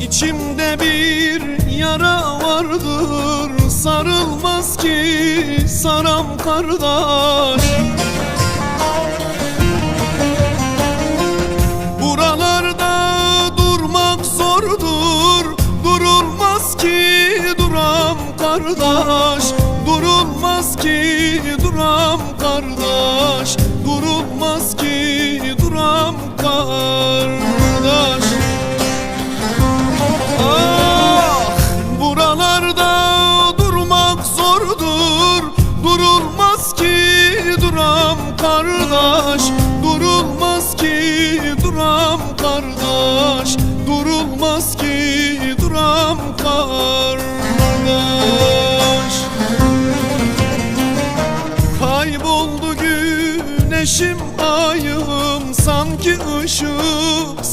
İçimde bir yara vardır. Sarılmaz ki saram kardeş. Buralarda durmak zordur. Durulmaz ki duram kardeş. Durulmaz ki duram kardeş kardeş Durulmaz ki duram kardeş Durulmaz ki duram kardeş. Kayboldu güneşim ayım sanki ışık